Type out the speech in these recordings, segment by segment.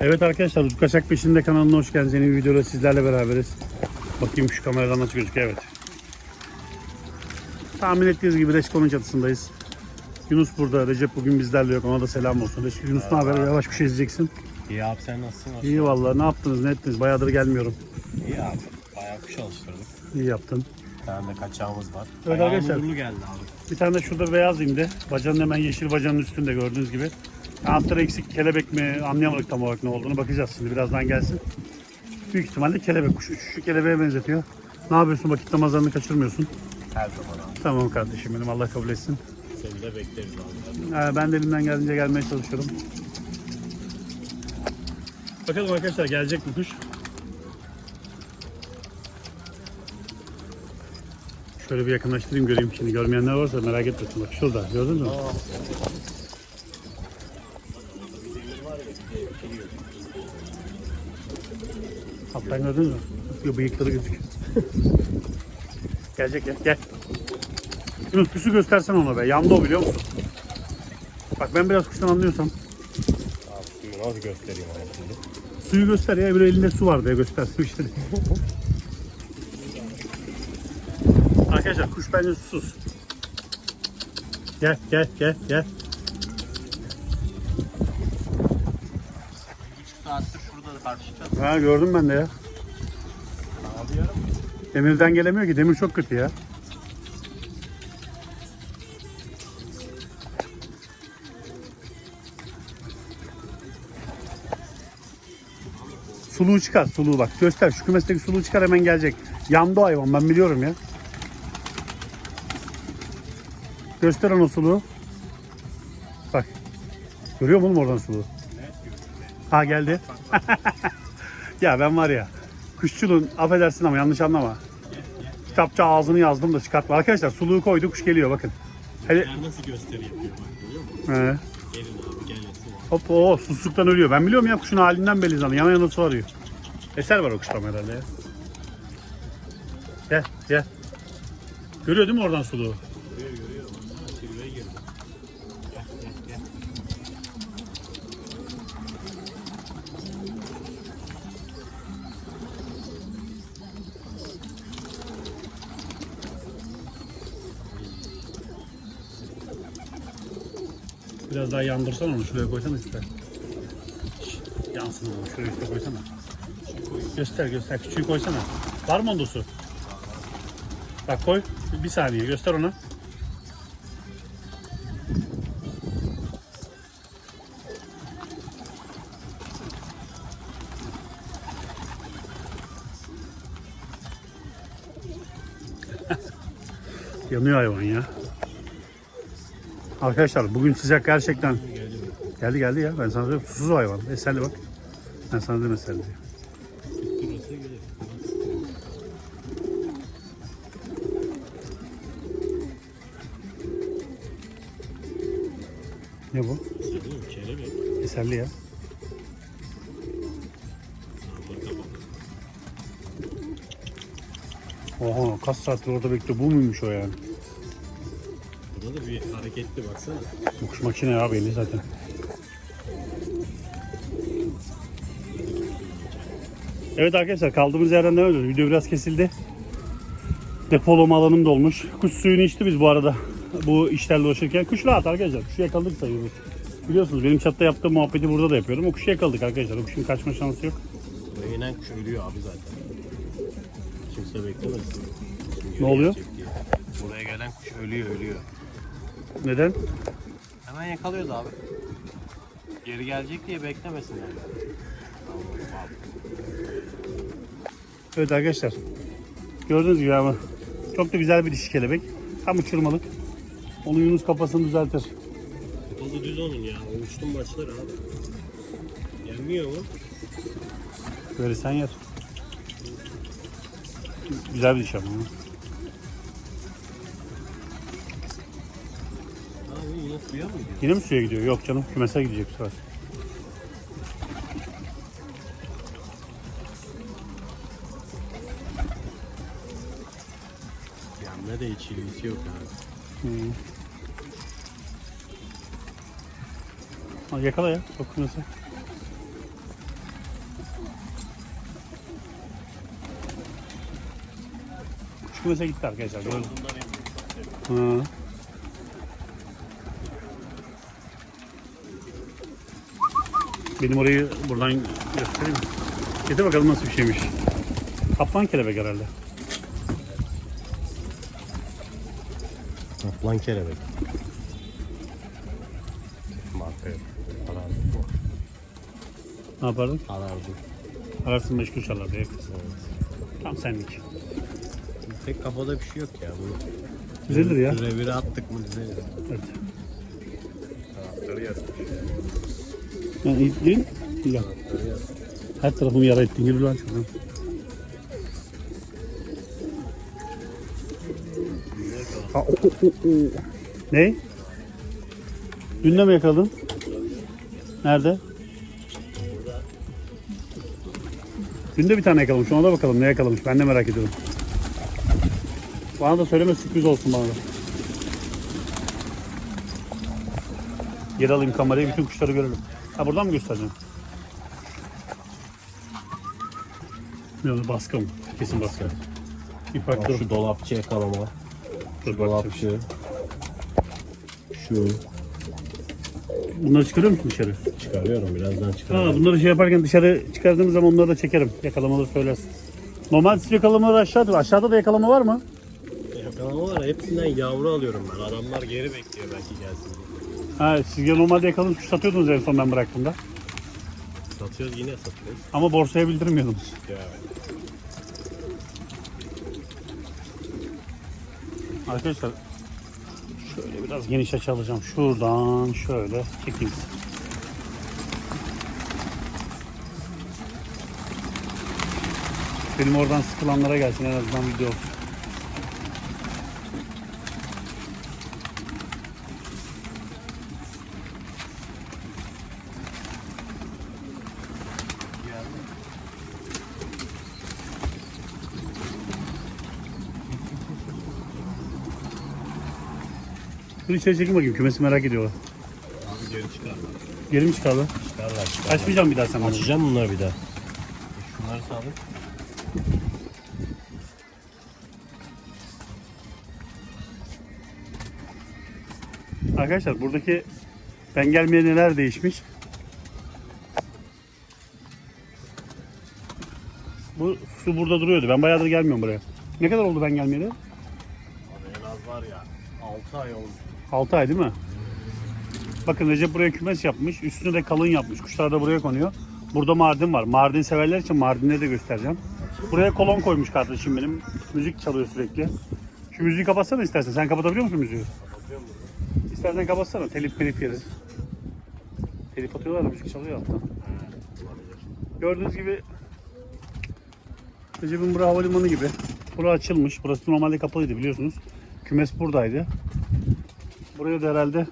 Evet arkadaşlar Utku Kaçak Peşinde kanalına hoş geldiniz. Yeni bir videoda sizlerle beraberiz. Bakayım şu kameradan nasıl gözüküyor evet. Tahmin ettiğiniz gibi Reşko'nun çatısındayız. Yunus burada, Recep bugün bizlerle yok. Ona da selam olsun. Reşko, Yunus ne haber? Yavaş bir şey izleyeceksin. İyi abi sen nasılsın? Hoş İyi vallahi ne yaptınız, ne ettiniz? Bayağıdır gelmiyorum. İyi abi. Bayağı kuş alıştırdık. İyi yaptın. Bir tane de kaçağımız var. Evet Bayağı arkadaşlar. geldi abi. Bir tane de şurada beyaz indi. Bacanın hemen yeşil bacanın üstünde gördüğünüz gibi. Kanatları eksik kelebek mi anlayamadık tam olarak ne olduğunu bakacağız şimdi birazdan gelsin. Büyük ihtimalle kelebek kuşu. Şu kelebeğe benzetiyor. Ne yapıyorsun vakit namazlarını kaçırmıyorsun. Her zaman. Tamam kardeşim benim Allah kabul etsin. Seni de bekleriz abi. Ee, ben de elimden geldiğince gelmeye çalışıyorum. Bakalım arkadaşlar gelecek mi kuş? Şöyle bir yakınlaştırayım göreyim şimdi. Görmeyenler varsa merak etmesin. Bak şurada gördün mü? Alttan gördün mü? Yo, bıyıkları gözüküyor. Gelecek ya gel. Yunus püsü göstersen ona be. Yandı o biliyor musun? Bak ben biraz kuştan anlıyorsam. Abi şimdi nasıl göstereyim abi şimdi? Suyu göster ya. Bir elinde su var diye göster. Su işte. Arkadaşlar kuş bence susuz. Gel gel gel gel. 3 saattir şurada da karşı Ha gördüm ben de ya. Demirden gelemiyor ki. Demir çok kötü ya. Suluğu çıkar, suluğu bak. Göster, şu kümesteki suluğu çıkar hemen gelecek. Yandı o hayvan, ben biliyorum ya. Göster onu suluğu. Bak. Görüyor musun oğlum oradan suluğu? Ha geldi. ya ben var ya, kuşçuluğun affedersin ama yanlış anlama. Kitapça ağzını yazdım da çıkartma. Arkadaşlar suluğu koydu, kuş geliyor bakın. Hele, nasıl gösteri yapıyor bak görüyor musun? He. Gelin abi gel su var. Hop o susuzluktan ölüyor. Ben biliyorum ya kuşun halinden belli zaten. Yana yana su arıyor. Eser var o kuşta herhalde ya. Gel gel. Görüyor değil mi oradan suluğu? Görüyor görüyor. Baksana sürüye girdi. Gel gel gel. Biraz daha yandırsana onu. Şuraya koysana. Şşt, Yansın oğlum. Şuraya üstte koysana. Göster göster. Küçüğü koysana. Var mı onda su? Bak koy. Bir saniye göster ona. Yanıyor hayvan ya. Arkadaşlar bugün sıcak gerçekten geldi geldi ya ben sana diyorum susuz hayvan eserli bak ben sana dedim eserli. Ne bu? Eserli ya. Oha kaç saattir orada bekliyor bu muymuş o yani? Burada da bir hareketli baksana. Bu kuş makine ya belli zaten. Evet arkadaşlar kaldığımız yerden devam ediyoruz. Video biraz kesildi. Depolama alanım dolmuş. Kuş suyunu içti biz bu arada. Bu işlerle uğraşırken. Kuş rahat arkadaşlar. Kuşu yakaladık sayıyoruz. Biliyorsunuz benim çatta yaptığım muhabbeti burada da yapıyorum. O kuşu yakaladık arkadaşlar. O kuşun kaçma şansı yok. Buraya inen kuş ölüyor abi zaten. Kimse. Şimdi Ne oluyor? Buraya gelen kuş ölüyor ölüyor. Neden? Hemen yakalıyoruz abi. Geri gelecek diye beklemesinler. Evet arkadaşlar. Gördüğünüz gibi ama çok da güzel bir dişi kelebek. Tam uçurmalık. Onu Yunus kafasını düzeltir. Kapalı düz onun ya. Uçtum başlar abi. Gelmiyor mu? Böyle sen yer. Güzel bir diş ama. Suya mı gidiyor? Yine mi suya gidiyor? Yok canım kümese gidecek bu sefer. Yanına da hiç ilgisi yok abi. Hmm. Ha, yakala ya sok kümese. Kuş kümese gitti arkadaşlar. Gördün. Bundan eminim. Hı. Benim orayı buradan göstereyim. Getir bakalım nasıl bir şeymiş. Kaplan kelebek herhalde. Kaplan kelebek. Marka yok. Karardı bu. Ne yapardın? Karardı. Ararsın meşgul çalardı. Evet. Tam senlik. Tek kafada bir şey yok ya. Bu Güzeldir ya. Revire attık mı düzelir. Evet. Taraftarı yazmış. İyi. İyi ya. Her tarafımı yara ettin. Yürü lan şuradan. O, o, o, o. Ne? Dün de mi yakaladın? Nerede? Dün de bir tane yakalamış. Ona da bakalım ne yakalamış. Ben de merak ediyorum. Bana da söyleme sürpriz olsun bana da. Geri alayım kamerayı bütün kuşları görelim. Ha buradan mı göstereceğim? Yok baskı mı? Kesin baskı. Bir Bak farklı. şu dolapçı yakalama. Dur bakacağım. Dolapçı. Şu. Bunları çıkarıyor musun dışarı? Çıkarıyorum birazdan Ha, çıkarıyorum. bunları şey yaparken dışarı çıkardığımız zaman onları da çekerim. Yakalamaları söylersin. Normal siz yakalamaları aşağıda. Aşağıda da yakalama var mı? Yakalama var. Hepsinden yavru alıyorum ben. Adamlar geri bekliyor belki gelsin diye. Ha, siz ya normalde yakalanıp kuş satıyordunuz en son ben bıraktığımda. Satıyoruz yine satıyoruz. Ama borsaya bildirmiyordunuz. Ya. Arkadaşlar şöyle biraz geniş açı alacağım. Şuradan şöyle çekeyim. Benim oradan sıkılanlara gelsin en azından video olsun. Dur içeri çekin bakayım kümesi merak ediyorlar. Abi geri çıkarlar. Geri mi çıkardı? Çıkarlar çıkarlar. Açmayacağım bir daha sen. Açacağım bunları bir daha. Şunları sağlık. Arkadaşlar buradaki ben gelmeye neler değişmiş. Bu su burada duruyordu. Ben bayağıdır gelmiyorum buraya. Ne kadar oldu ben gelmeyeli? Abi en az var ya 6 ay olmuş. 6 ay değil mi? Bakın Recep buraya kümes yapmış. Üstüne de kalın yapmış. Kuşlar da buraya konuyor. Burada Mardin var. Mardin severler için Mardin'e de göstereceğim. Buraya kolon koymuş kardeşim benim. Müzik çalıyor sürekli. Şu müziği kapatsana istersen. Sen kapatabiliyor musun müziği? İstersen kapatsana. Telif telif yeriz. Telif atıyorlar da müzik çalıyor altta. Olabilir. Gördüğünüz gibi Recep'in bura havalimanı gibi. Bura açılmış. Burası normalde kapalıydı biliyorsunuz. Kümes buradaydı. Buraya da herhalde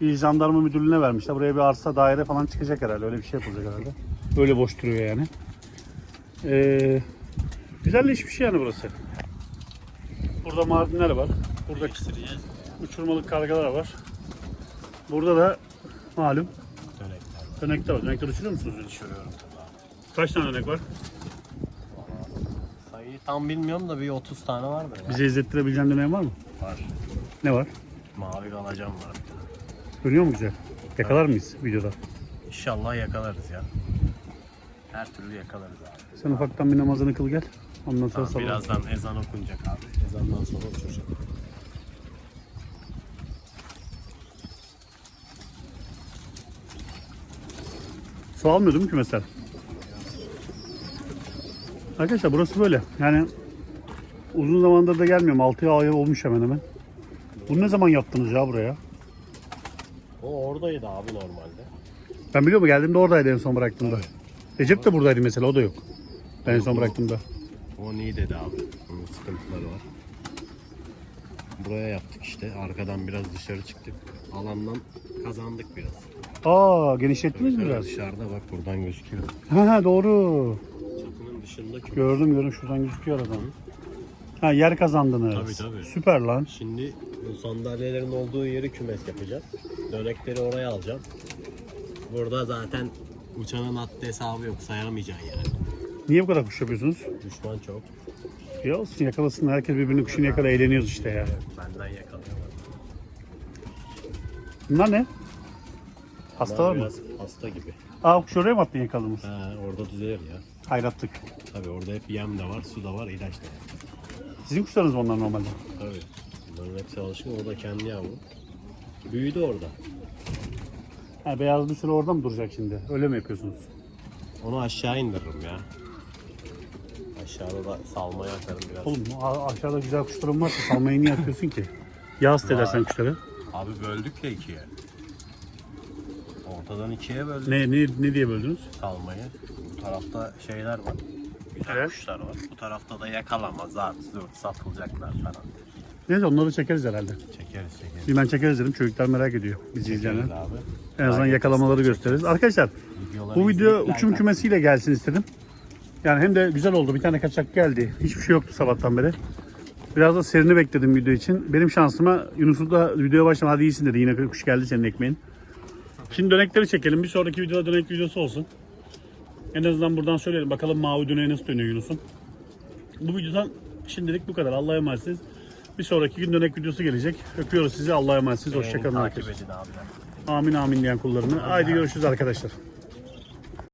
bir jandarma müdürlüğüne vermişler. Buraya bir arsa daire falan çıkacak herhalde. Öyle bir şey yapılacak herhalde. Öyle boş duruyor yani. Ee, güzelleşmiş yani burası. Burada mardinler var. Burada uçurmalık kargalar var. Burada da malum Dönekler. var. Dönekler uçuruyor musunuz? Abi. Kaç tane dönek var? Sayıyı tam bilmiyorum da bir 30 tane vardır ya. Bize izlettirebileceğin dönem var mı? Var. Ne var? Mavi galacam var. Görüyor mu güzel? Yakalar mıyız videoda? İnşallah yakalarız ya. Her türlü yakalarız abi. Sen ufaktan bir namazını kıl gel. Ondan sonra Tamam, sabah. birazdan ezan okunacak abi. Ezandan sonra uçuracak. Su almıyor değil mi kümesler? Arkadaşlar burası böyle. Yani uzun zamandır da gelmiyorum. 6 ay olmuş hemen hemen. Bunu ne zaman yaptınız ya buraya? O oradaydı abi normalde. Ben biliyorum geldiğimde oradaydı en son bıraktığımda. Recep de buradaydı mesela o da yok. Ben en son bıraktığımda. O niye dedi abi? Onun sıkıntıları var. Buraya yaptık işte. Arkadan biraz dışarı çıktık. Alandan kazandık biraz. Aa genişlettiniz mi Şöyle biraz? Dışarıda bak buradan gözüküyor. Ha ha doğru. Çatının dışında. Gördüm gördüm şuradan gözüküyor aradan. Ha yer kazandınız. Tabii, tabii. Süper lan. Şimdi bu sandalyelerin olduğu yeri kümes yapacağız. Dönekleri oraya alacağım. Burada zaten uçanın haddi hesabı yok. Sayamayacaksın yani. Niye bu kadar kuş yapıyorsunuz? Düşman çok. Ya olsun yakalasın. Herkes birbirinin kuşunu yakala eğleniyoruz işte ya. Benden yakalayamadım. Bunlar ne? Hasta var Bunlar mı? Biraz hasta gibi. Aa kuş oraya mı attın yakaladığımız? Ha, orada düzelir ya. Hayrattık. Tabii orada hep yem de var, su da var, ilaç da var. Sizin kuşlarınız mı onlar normalde? Tabii. Bunların hepsi alışkın. O da kendi yavru. Büyüdü orada. Ha, beyaz bir sürü orada mı duracak şimdi? Öyle mi yapıyorsunuz? Onu aşağı indiririm ya. Aşağıda da salmaya atarım biraz. Oğlum a- aşağıda güzel kuşlarım varsa salmayı niye atıyorsun ki? Ya hasta edersen kuşları. Abi böldük ya ikiye. Ortadan ikiye böldük Ne, ne, ne diye böldünüz? salmayı. Bu tarafta şeyler var. Güzel Evet. kuşlar var. Bu tarafta da yakalama, zart, zurt, satılacaklar falan. Neyse onları çekeriz herhalde. Çekeriz çekeriz. Bir ben çekeriz dedim. Çocuklar merak ediyor. Bizi Çekeriz izleyenler. abi. En azından yakalamaları gösteririz. Arkadaşlar Videoları bu video izleyip uçum like kümesiyle gelsin istedim. Yani hem de güzel oldu. Bir tane kaçak geldi. Hiçbir şey yoktu sabahtan beri. Biraz da serini bekledim video için. Benim şansıma Yunus'u da videoya başlama hadi iyisin dedi. Yine kuş geldi senin ekmeğin. Şimdi dönekleri çekelim. Bir sonraki videoda dönek videosu olsun. En azından buradan söyleyelim. Bakalım mavi döneği nasıl dönüyor Yunus'un. Bu videodan şimdilik bu kadar. Allah'a emanetsiniz. Bir sonraki gün dönek videosu gelecek. Öpüyoruz sizi. Allah'a emanetsiniz. Hoşçakalın Takip edin. Amin amin diyen kullarını. Haydi görüşürüz arkadaşlar.